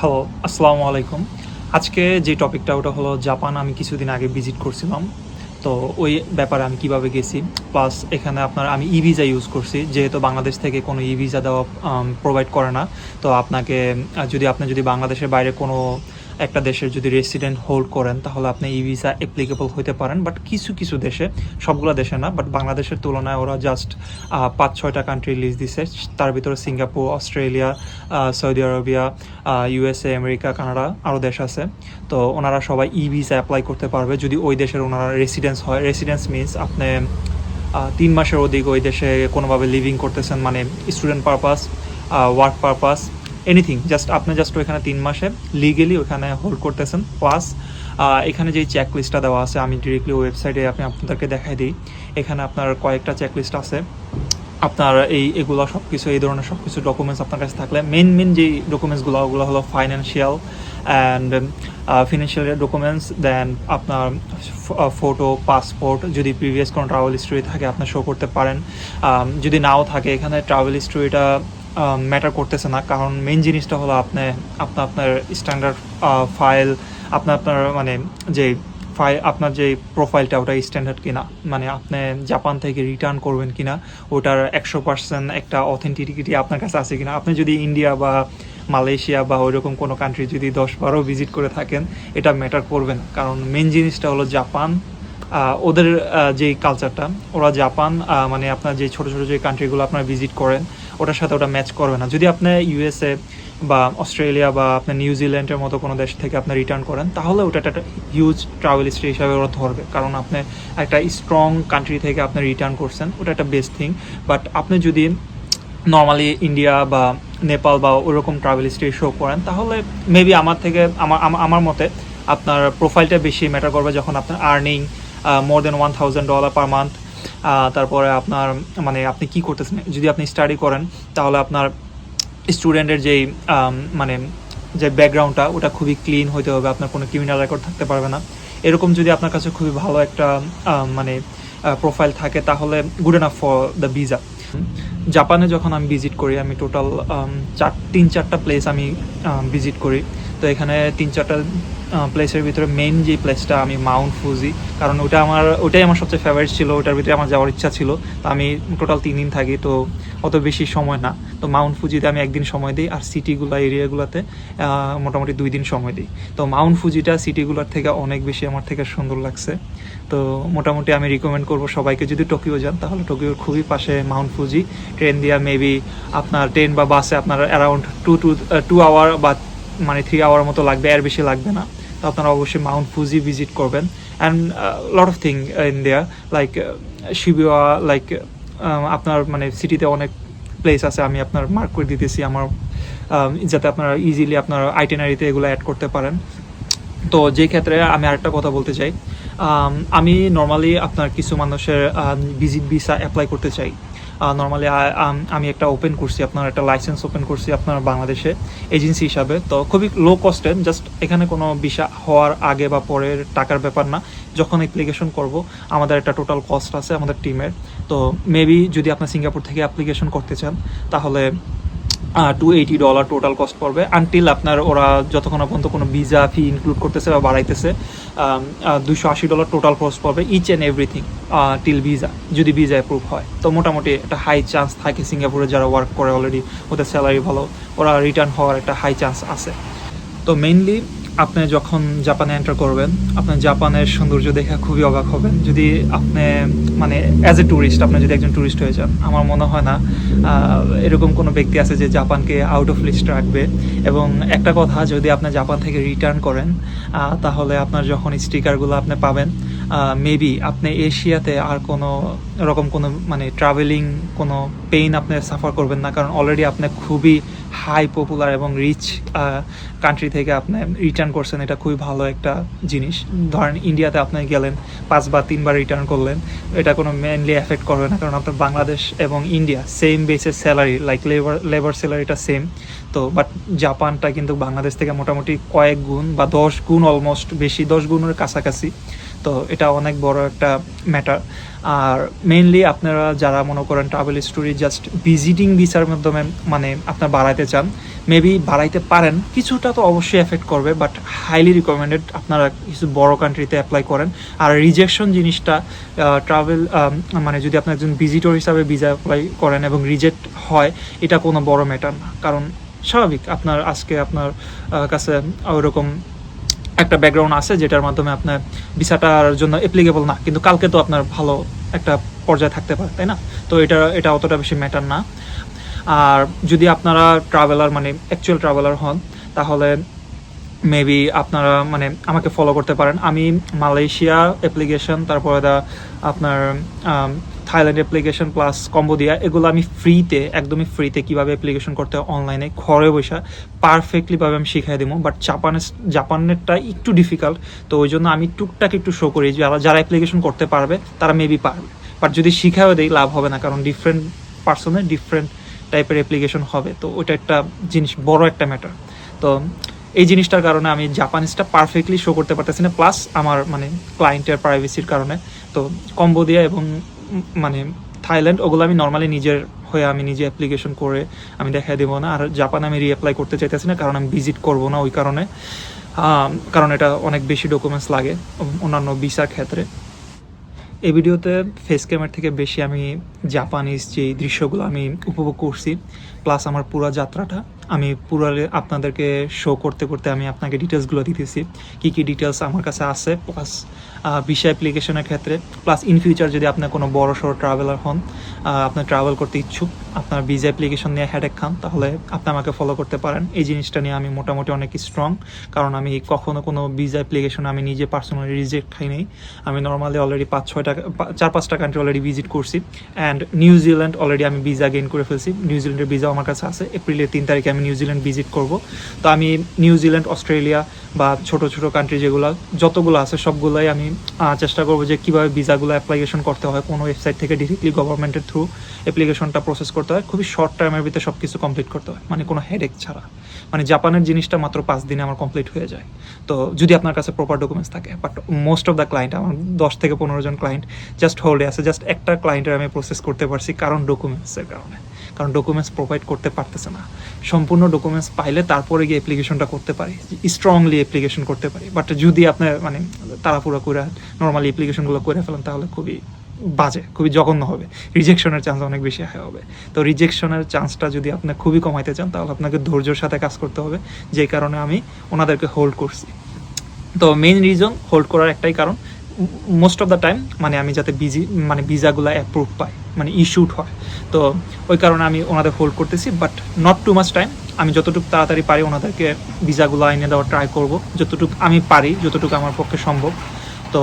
Hello আসসালামু আলাইকুম। আজকে যে টপিকটা, ওটা হলো জাপান। আমি কিছুদিন আগে ভিজিট করছিলাম। তো ওই ব্যাপারে আমি কীভাবে গেছি? প্লাস এখানে আপনার আমি ই ভিসা ইউজ করছি। যেহেতু বাংলাদেশ থেকে কোনো ই ভিসা দেওয়া প্রোভাইড করে না। তো আপনাকে, যদি আপনি যদি বাংলাদেশের বাইরে কোনো একটা দেশের যদি রেসিডেন্ট হোল্ড করেন, তাহলে আপনি ই ভিসা অ্যাপ্লিকেবল হতে পারেন বাট কিছু কিছু দেশে, সবগুলো দেশে না বাট বাংলাদেশের তুলনায় ওরা জাস্ট পাঁচ, ছয়টা কান্ট্রি লিস্ট দিছে। তার ভিতরে Singapore, Australia Saudi Arabia USA America, Canada আরও দেশ আছে। তো ওনারা সবাই ই ভিসা অ্যাপ্লাই করতে পারবে। যদি ওই দেশের ওনারা রেসিডেন্স হয় রেসিডেন্স মিনস আপনি তিন মাসের অধিক ওই দেশে কোনোভাবে লিভিং করতেছেন মানে student purpose work purpose anything just আপনি জাস্ট ওইখানে তিন মাসে লিগেলি ওইখানে হোল্ড করতেছেন। প্লাস এখানে যে চেক লিস্টটা দেওয়া আছে, আমি ডিরেক্টলি ওয়েবসাইটে আপনি আপনাদেরকে দেখাই দিই। এখানে আপনার কয়েকটা চেক লিস্ট আছে। আপনার এই, এগুলো সব কিছু এই ধরনের সব কিছু ডকুমেন্টস আপনার কাছে থাকলে মেন মেন যেই ডকুমেন্টসগুলো ওগুলো হলো financial and financial documents then আপনার ফটো পাসপোর্ট যদি প্রিভিয়াস কোনো ট্রাভেল হিস্ট্রি থাকে, আপনি শো করতে পারেন। যদি নাও থাকে, এখানে ট্রাভেল হিস্ট্রিটা ম্যাটার করতেছে না। কারণ মেন জিনিসটা হলো আপনি আপনার আপনার স্ট্যান্ডার্ড ফাইল আপনার আপনার মানে যে ফাইল আপনার যে প্রোফাইলটা ওটা স্ট্যান্ডার্ড কিনা। মানে আপনি জাপান থেকে রিটার্ন করবেন কিনা, ওটার একশো পার্সেন্ট একটা অথেন্টিকিটি আপনার কাছে আছে কিনা। আপনি যদি ইন্ডিয়া বা মালয়েশিয়া বা ওইরকম কোনো কান্ট্রি যদি দশ বারো ভিজিট করে থাকেন, এটা ম্যাটার করবে না কারণ মেন জিনিসটা হলো জাপান ওদের যে কালচারটা ওরা জাপান মানে আপনার যে ছোটো ছোটো যে কান্ট্রিগুলো আপনার ভিজিট করেন ওটার সাথে ওটা ম্যাচ করবে না। যদি আপনি ইউএসএ বা অস্ট্রেলিয়া বা আপনি নিউজিল্যান্ডের মতো কোনো দেশ থেকে আপনি রিটার্ন করেন, তাহলে ওটা একটা হিউজ ট্রাভেল হিস্ট্রি হিসাবে ওরা ধরবে। কারণ আপনি একটা স্ট্রং কান্ট্রি থেকে আপনি রিটার্ন করছেন, ওটা একটা বেস্ট থিং বাট আপনি যদি নর্মালি ইন্ডিয়া বা নেপাল বা ওরকম ট্রাভেল হিস্ট্রি শো করেন, তাহলে মেবি আমার থেকে, আমার আমার মতে আপনার প্রোফাইলটা বেশি ম্যাটার করবে যখন আপনার earning more than one thousand dollar per month তারপরে আপনার মানে আপনি কি করতেছেন? যদি আপনি স্টাডি করেন, তাহলে আপনার স্টুডেন্টের যেই মানে যে ব্যাকগ্রাউন্ডটা ওটা খুবই ক্লিন হতে হবে, আপনার কোনো ক্রিমিনাল রেকর্ড থাকতে পারবে না। এরকম যদি আপনার কাছে খুবই ভালো একটা মানে প্রোফাইল থাকে, তাহলে good enough for the visa জাপানে যখন আমি ভিজিট করি, আমি টোটাল চার, তিন, চারটা প্লেস আমি ভিজিট করি। তো এখানে তিন চারটা প্লেসের ভিতরে মেইন যে প্লেসটা আমি মাউন্ট ফুজি কারণ ওটা আমার, ওটাই আমার সবচেয়ে ফেভারিট ছিল, ওটার ভিতরে আমার যাওয়ার ইচ্ছা ছিল। তো আমি টোটাল তিন দিন থাকি, তো অত বেশি সময় না। তো মাউন্ট ফুজিতে আমি একদিন সময় দিই, আর সিটিগুলো এরিয়াগুলোতে মোটামুটি দুই দিন সময় দিই। তো মাউন্ট ফুজিটা সিটিগুলোর থেকে অনেক বেশি আমার থেকে সুন্দর লাগছে। তো মোটামুটি আমি রিকমেন্ড করব সবাইকে, যদি টোকিও যান, তাহলে টোকিওর খুবই পাশে মাউন্ট ফুজি ট্রেন দিয়া মেবি আপনার ট্রেন বা বাসে আপনার around two two two hour বা মানে থ্রি আওয়ার মতো লাগবে এর বেশি লাগবে না। তো আপনারা অবশ্যই মাউন্ট ফুজি ভিজিট করবেন। And lot of thing in there like Shibuya like আপনার মানে সিটিতে অনেক প্লেস আছে আমি আপনার মার্ক করে দিতেছি আমার um, যাতে আপনারা ইজিলি আপনার আইটেনারিতে এগুলো অ্যাড করতে পারেন। তো যে ক্ষেত্রে আমি আরেকটা কথা বলতে চাই। আমি নর্মালি আপনার কিছু মানুষের ভিজিট ভিসা অ্যাপ্লাই করতে চাই। নর্মালি আমি একটা ওপেন করছি, আপনার একটা লাইসেন্স ওপেন করছি আপনার বাংলাদেশে এজেন্সি হিসাবে। তো খুবই লো কস্টে জাস্ট এখানে কোনো ভিসা হওয়ার আগে বা পরের টাকার ব্যাপার না। যখন অ্যাপ্লিকেশন করব, আমাদের একটা টোটাল কস্ট আছে আমাদের টিমের তো মেবি যদি আপনার সিঙ্গাপুর থেকে অ্যাপ্লিকেশন করতে চান, তাহলে two eighty dollar total cost পড়বে আনটিল আপনার ওরা যতক্ষণ পর্যন্ত কোনো ভিজা ফি ইনক্লুড করতেছে বা বাড়াইতেছে দুশো আশি ডলার টোটাল কস্ট পড়বে each and everything till visa যদি ভিসা অ্যাপ্রুভ হয়। তো মোটামুটি একটা হাই চান্স থাকে সিঙ্গাপুরে যারা ওয়ার্ক করে অলরেডি ওদের স্যালারি ভালো, ওরা রিটার্ন হওয়ার একটা হাই চান্স আছে। তো মেইনলি আপনি যখন জাপানে এন্টার করবেন আপনার জাপানের সৌন্দর্য দেখে খুবই অবাক হবেন। যদি আপনি মানে অ্যাজ এ ট্যুরিস্ট আপনি যদি একজন ট্যুরিস্ট হয়ে যান, আমার মনে হয় না এরকম কোনো ব্যক্তি আছে যে জাপানকে আউট অফ লিস্ট রাখবে। এবং একটা কথা, যদি আপনি জাপান থেকে রিটার্ন করেন তাহলে আপনার যখন স্টিকারগুলো আপনি পাবেন মেবি আপনি এশিয়াতে আর কোনো রকম কোনো মানে ট্রাভেলিং কোনো পেইন আপনি সাফার করবেন না, কারণ অলরেডি আপনি খুবই হাই পপুলার এবং রিচ কান্ট্রি থেকে আপনি রিটার্ন করছেন এটা খুবই ভালো একটা জিনিস। ধরেন ইন্ডিয়াতে আপনি গেলেন পাঁচবার তিনবার রিটার্ন করলেন এটা কোনো মেনলি এফেক্ট করবে না কারণ আপনার বাংলাদেশ এবং ইন্ডিয়া সেম বেসের স্যালারি লাইক লেবার লেবার স্যালারিটা সেম তো বাট জাপানটা কিন্তু বাংলাদেশ থেকে মোটামুটি কয়েক গুণ বা দশ গুণ অলমোস্ট বেশি দশ গুণের কাছাকাছি। তো এটা অনেক বড় একটা ম্যাটার আর মেইনলি আপনারা যারা মনে করেন ট্রাভেল স্টোরি জাস্ট ভিজিটিং ভিসার মাধ্যমে মানে আপনার বাড়াইতে চান মেবি বাড়াইতে পারেন, কিছুটা তো অবশ্যই এফেক্ট করবে বাট হাইলি রিকমেন্ডেড আপনারা কিছু বড় কান্ট্রিতে অ্যাপ্লাই করেন। আর রিজেকশন জিনিসটা ট্রাভেল মানে যদি আপনার একজন ভিজিটর হিসাবে ভিসা অ্যাপ্লাই করেন এবং রিজেক্ট হয়, এটা কোনো বড় ম্যাটার না। কারণ স্বাভাবিক, আপনার আজকে আপনার কাছে ওইরকম একটা ব্যাকগ্রাউন্ড আছে যেটার মাধ্যমে আপনার ভিসাটার জন্য অ্যাপ্লিকেবল না। কিন্তু কালকে তো আপনার ভালো একটা পর্যায়ে থাকতে পারে, তাই না? তো এটা এটা অতটা বেশি ম্যাটার না। আর যদি আপনারা ট্রাভেলার মানে অ্যাকচুয়াল ট্রাভেলার হন, তাহলে মেবি আপনারা মানে আমাকে ফলো করতে পারেন। আমি মালয়েশিয়া অ্যাপ্লিকেশন তারপরে দা আপনার থাইল্যান্ড অ্যাপ্লিকেশন প্লাস কম্বোডিয়া এগুলো আমি ফ্রিতে একদমই ফ্রিতে কীভাবে অ্যাপ্লিকেশন করতে হয় অনলাইনে ঘরে বসে পারফেক্টলিভাবে আমি শিখাই দেবো। বাট জাপানের জাপানেরটা একটু ডিফিকাল্ট তো ওই জন্য আমি টুকটাক একটু শো করি যারা যারা অ্যাপ্লিকেশন করতে পারবে, তারা মেবি পারবে। বাট যদি শিখাও দেই, লাভ হবে না, কারণ ডিফারেন্ট পার্সনের ডিফারেন্ট টাইপের অ্যাপ্লিকেশন হবে, তো ওটা একটা জিনিস, বড় একটা ম্যাটার তো এই জিনিসটার কারণে আমি জাপানিজটা পারফেক্টলি শো করতে পারতেছি না প্লাস আমার মানে ক্লায়েন্টের প্রাইভেসির কারণে। তো কম্বোডিয়া এবং মানে থাইল্যান্ড, ওগুলো আমি নর্মালি নিজের হয়ে আমি নিজে অ্যাপ্লিকেশন করে আমি দেখাই দেবো না। আর জাপান আমি রিঅ্যাপ্লাই করতে চাইতেছি না, কারণ আমি ভিজিট করব না ওই কারণে। কারণ এটা অনেক বেশি ডকুমেন্টস লাগে অন্যান্য ভিসার ক্ষেত্রে। এই ভিডিওতে ফেস ক্যামের থেকে বেশি আমি জাপানিজ যে দৃশ্যগুলো আমি উপভোগ করছি প্লাস আমার পুরো যাত্রাটা। আমি পুরো আপনাদেরকে শো করতে করতে আমি আপনাকে ডিটেলসগুলো দিতেছি। কী কী ডিটেলস আমার কাছে আছে প্লাস ভিসা অ্যাপ্লিকেশনের ক্ষেত্রে প্লাস ইন ফিউচার যদি আপনার কোনো বড় সড়ো ট্রাভেলার হন আপনার ট্রাভেল করতে ইচ্ছুক আপনার ভিসা অ্যাপ্লিকেশন নিয়ে হ্যাডেক খান, তাহলে আপনি আমাকে ফলো করতে পারেন। এই জিনিসটা নিয়ে আমি মোটামুটি অনেক স্ট্রং কারণ আমি কখনো কোনো ভিসা অ্যাপ্লিকেশন আমি নিজে পার্সোনালি রিজেক্ট খাই নাই। আমি নর্মালি অলরেডি পাঁচ, ছয় টাকা চার, পাঁচটা কান্ট্রি অলরেডি ভিজিট করছি। অ্যান্ড নিউজিল্যান্ড অলরেডি আমি ভিসা গেইন করে ফেলছি। নিউজিল্যান্ডের ভিসা আমার কাছে আছে। এপ্রিলের তিন তারিখে আমি নিউজিল্যান্ড ভিজিট করব। তো আমি নিউজিল্যান্ড অস্ট্রেলিয়া বা ছোট ছোট কান্ট্রি যেগুলো, যতগুলো আছে সবগুলোই আমি চেষ্টা করব যে কীভাবে ভিসাগুলো অ্যাপ্লিকেশন করতে হয়, কোনো ওয়েবসাইট থেকে ডিরেক্টলি গভর্নমেন্টের থ্রু অ্যাপ্লিকেশনটা প্রসেস করতে হয়। খুবই শর্ট টাইমের ভিতরে সব কিছু কমপ্লিট করতে হয় মানে কোনো হেডেক ছাড়া। মানে জাপানের জিনিসটা মাত্র পাঁচ দিনে আমার কমপ্লিট হয়ে যায়। তো যদি আপনার কাছে প্রপার ডকুমেন্টস থাকে but most of the client আমার দশ থেকে পনেরো জন ক্লায়েন্ট জাস্ট হোল্ডে আছে জাস্ট একটা ক্লায়েন্টের আমি প্রসেস করতে পারছি কারণ ডকুমেন্টসের কারণে। কারণ ডকুমেন্টস প্রোভাইড করতে পারতেছে না। সম্পূর্ণ ডকুমেন্টস পাইলে তারপরে গিয়ে অ্যাপ্লিকেশনটা করতে পারি। স্ট্রংলি অ্যাপ্লিকেশন করতে পারি। বাট যদি আপনার মানে তাড়াহুড়া করে নর্মালি অ্যাপ্লিকেশনগুলো করে ফেলেন, তাহলে খুবই বাজে, খুবই জঘন্য হবে। রিজেকশনের চান্স অনেক বেশি হাই হবে। তো রিজেকশনের চান্সটা যদি আপনি খুবই কমাইতে চান, তাহলে আপনাকে ধৈর্যের সাথে কাজ করতে হবে। যেই কারণে আমি ওনাদেরকে হোল্ড করছি। তো মেইন রিজন হোল্ড করার একটাই কারণ মোস্ট অফ দ্য টাইম মানে আমি যাতে বিজি মানে ভিসাগুলো অ্যাপ্রুভ পাই মানে ইস্যুড হয়। তো ওই কারণে আমি ওনাদের হোল্ড করতেছি but not too much time আমি যতটুকু তাড়াতাড়ি পারি ওনাদেরকে ভিসাগুলো এনে দেওয়ার ট্রাই করব, যতটুকু আমি পারি, যতটুকু আমার পক্ষে সম্ভব। তো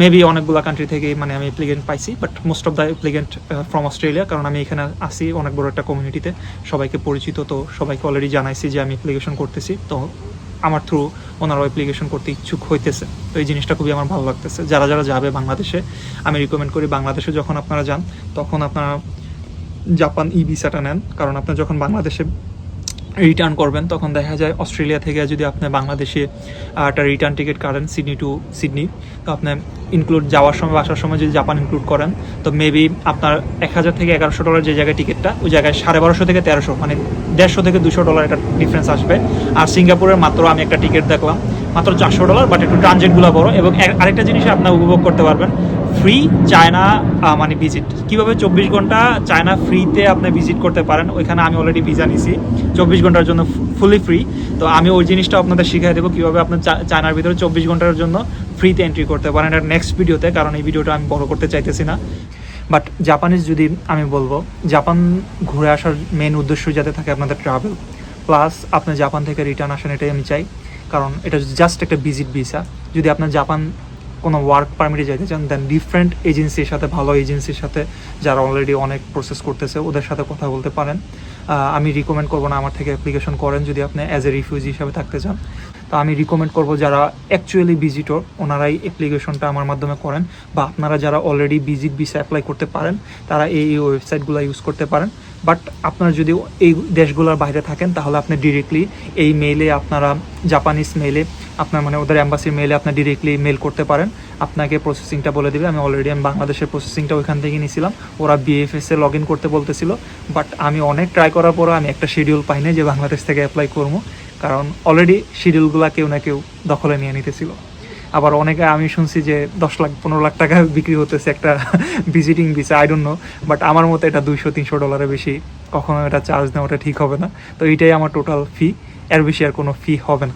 মেবি অনেকগুলো কান্ট্রি থেকে মানে আমি অ্যাপ্লিকেন্ট পাইছি but most of the applicant from Australia কারণ আমি এখানে আসি অনেক বড় একটা কমিউনিটিতে সবাইকে পরিচিত, তো সবাইকে অলরেডি জানাইছি যে আমি অ্যাপ্লিকেশন করতেছি। তো আমার থ্রু ওনারা অ্যাপ্লিকেশন করতে ইচ্ছুক হইতেছে। তো এই জিনিসটা খুবই আমার ভালো লাগতেছে। যারা যারা যাবে বাংলাদেশে, আমি রিকমেন্ড করি বাংলাদেশে যখন আপনারা যান, তখন আপনারা জাপান ই ভিসাটা নেন। কারণ আপনার যখন বাংলাদেশে রিটার্ন করবেন, তখন দেখা যায় অস্ট্রেলিয়া থেকে যদি আপনি বাংলাদেশে একটা রিটার্ন টিকিট কাটেন সিডনি টু সিডনি তো আপনি ইনক্লুড যাওয়ার সময় আসার সময় যদি জাপান ইনক্লুড করেন, তো মেবি আপনার এক হাজার থেকে এগারোশো ডলার যে জায়গায় টিকিটটা ওই জায়গায় সাড়ে বারোশো থেকে তেরোশো মানে দেড়শো থেকে দুশো ডলার একটা ডিফারেন্স আসবে। আর সিঙ্গাপুরের মাত্র আমি একটা টিকিট দেখলাম, মাত্র চারশো ডলার বাট একটু ট্রানজেক্টগুলো বড় এবং আরেকটা জিনিস আপনার উপভোগ করতে পারবেন ফ্রি চায়না মানে ভিজিট কীভাবে চব্বিশ ঘণ্টা চায়না ফ্রিতে আপনি ভিজিট করতে পারেন, ওইখানে আমি অলরেডি ভিসা নিছি। চব্বিশ ঘণ্টার জন্য ফুলি ফ্রি তো আমি ওই জিনিসটা আপনাদের শিখিয়ে দেবো কীভাবে আপনার চায়নার ভিতরে চব্বিশ ঘণ্টার জন্য ফ্রিতে এন্ট্রি করতে পারেন। এটা নেক্সট ভিডিওতে কারণ এই ভিডিওটা আমি বড় করতে চাইতেছি না। বাট জাপানিজ যদি আমি বলব জাপান ঘুরে আসার মেন উদ্দেশ্য যাতে থাকে আপনাদের ট্রাভেল প্লাস আপনি জাপান থেকে রিটার্ন আসেন এটাই আমি চাই। কারণ এটা জাস্ট একটা ভিজিট ভিসা যদি আপনার জাপান কোনো ওয়ার্ক পারমিটে যাইতে চান দেন ডিফারেন্ট এজেন্সির সাথে, ভালো এজেন্সির সাথে যারা অলরেডি অনেক প্রসেস করতেছে, ওদের সাথে কথা বলতে পারেন। আমি রিকমেন্ড করব না, আমার থেকে অ্যাপ্লিকেশন করেন যদি আপনি অ্যাজ এ রিফিউজি হিসাবে থাকতে চান। তো আমি রিকমেন্ড করব যারা অ্যাকচুয়ালি ভিজিটর ওনারাই অ্যাপ্লিকেশনটা আমার মাধ্যমে করেন বা আপনারা যারা অলরেডি ভিজিট ভিসা অ্যাপ্লাই করতে পারেন, তারা এই ওয়েবসাইটগুলো ইউজ করতে পারেন। বাট আপনারা যদি এই দেশগুলোর বাইরে থাকেন, তাহলে আপনি ডিরেক্টলি এই মেইলে আপনারা জাপানিজ মেইলে আপনার মানে ওদের অ্যাম্বাসির মেইলে আপনার ডিরেক্টলি মেল করতে পারেন। আপনাকে প্রসেসিংটা বলে দেবে। আমি অলরেডি আমি বাংলাদেশের প্রসেসিংটা ওইখান থেকে নিয়েছিলাম। ওরা বিএফএস লগ ইন করতে বলতেছিল। বাট আমি অনেক ট্রাই করার পরও আমি একটা শিডিউল পাইনি যে বাংলাদেশ থেকে অ্যাপ্লাই করব। কারণ অলরেডি শিডিউলগুলো কেউ না কেউ দখলে নিয়ে নিতেছিল। আবার অনেকে আমি শুনছি যে দশ লাখ, পনেরো লাখ টাকা বিক্রি হতেছে একটা visiting visa I don't know but আমার মতে এটা দুইশো, তিনশো ডলারের বেশি। কখনো এটা চার্জ নেওয়াটা ঠিক হবে না। তো এইটাই আমার টোটাল ফি এর বেশি আর কোনো ফি হবে না।